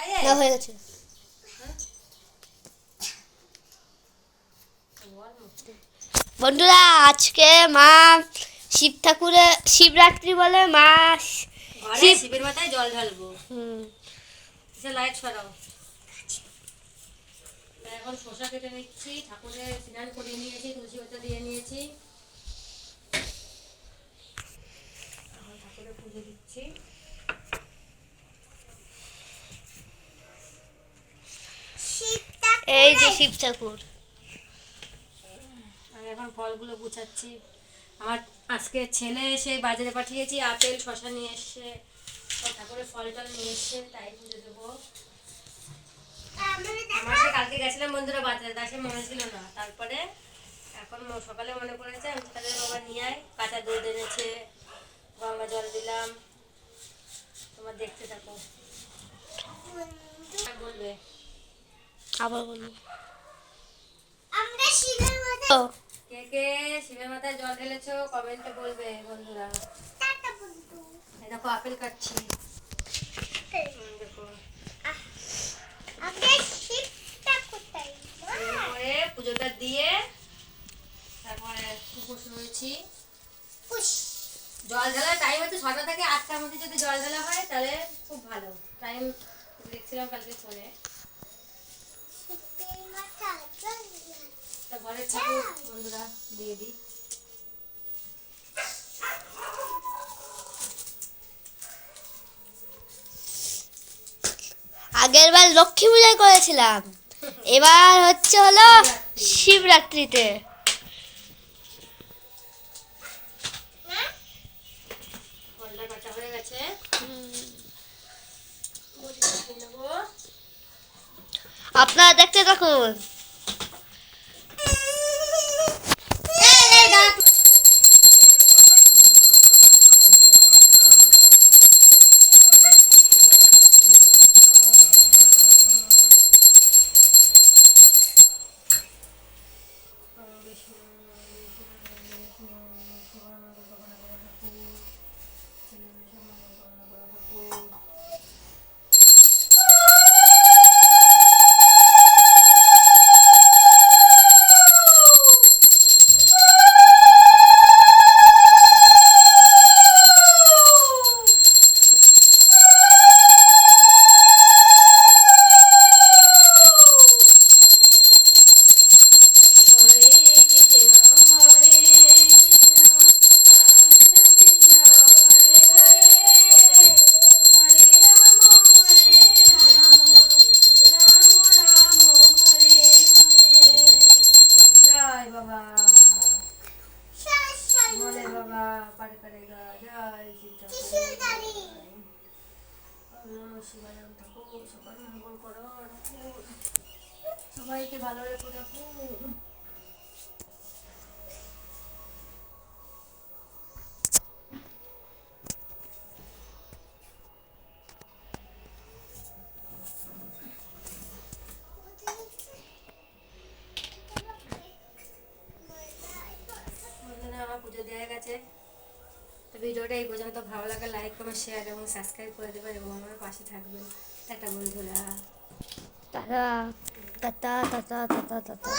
না হয়ে গেছে বন্ধুরা আজকে মা শিব ঠাকুরে শিবরাত্রি বলে মা শিবের মাথায় জল ঢালবো। হুম, লাইট সরাও। এখন শসা কেটে নিচ্ছি ঠাকুরের স্নান করে নিয়েছি তুলসী পাতা দিয়ে নিয়েছি এখন ঠাকুরের পুজো দিচ্ছি এই যে শিব ঠাকুর। আমি এখন ফলগুলো গুছাচ্ছি। আমার আজকে ছেলে এসে বাজারে পাঠিয়েছি আপেল শসা নিয়ে এসছে। ঠাকুরের ফল টল নিয়ে এসছে তাই পুজো দেবো। আমার সে কালকে গেছিলাম বন্ধুরা বাজারে তাই সে মনে ছিল না। তারপরে এখন সকালে মনে পড়েছে আমি তাহলে বাবা নিয়ে আয় কাঁচা দুধ এনেছে গঙ্গা জল দিলাম। তোমার দেখতে থাকো। বলবে আবার বলব ও, কে কে শিবের মাথায় জল ঢেলেছো? কমেন্টে বলবে বন্ধুরা। এই দেখো আপেল কাটছি। পুজোটা দিয়ে তারপরে রয়েছি। জল ঢালার টাইম হচ্ছে ছটা থেকে আটটার মধ্যে যদি জল ঢালা হয় তাহলে খুব ভালো। টাইম দেখছিলাম কালকে ফোনে তা ঘরের ঠাকুর বন্ধুরা দিয়ে দিই। আগের বার লক্ষ্মী পূজায় করেছিলাম। এবার হচ্ছে হলো শিবরাত্রিতে। আপনারা দেখতে থাকুন পারে করেগা জয় শিব ঠাকুর নম শিবায় ঠাকুর সবার মঙ্গল করো ঠাকুর সবাইকে ভালো রেখো ঠাকুর দেওয়া গেছে। তো ভিডিওটা এই পর্যন্ত। ভালো লাগে লাইক কমেন্ট শেয়ার এবং সাবস্ক্রাইব করে দেবেন এবং আমার পাশে থাকবেন। টাটা বন্ধুরা। Tata. Tata tata tata tata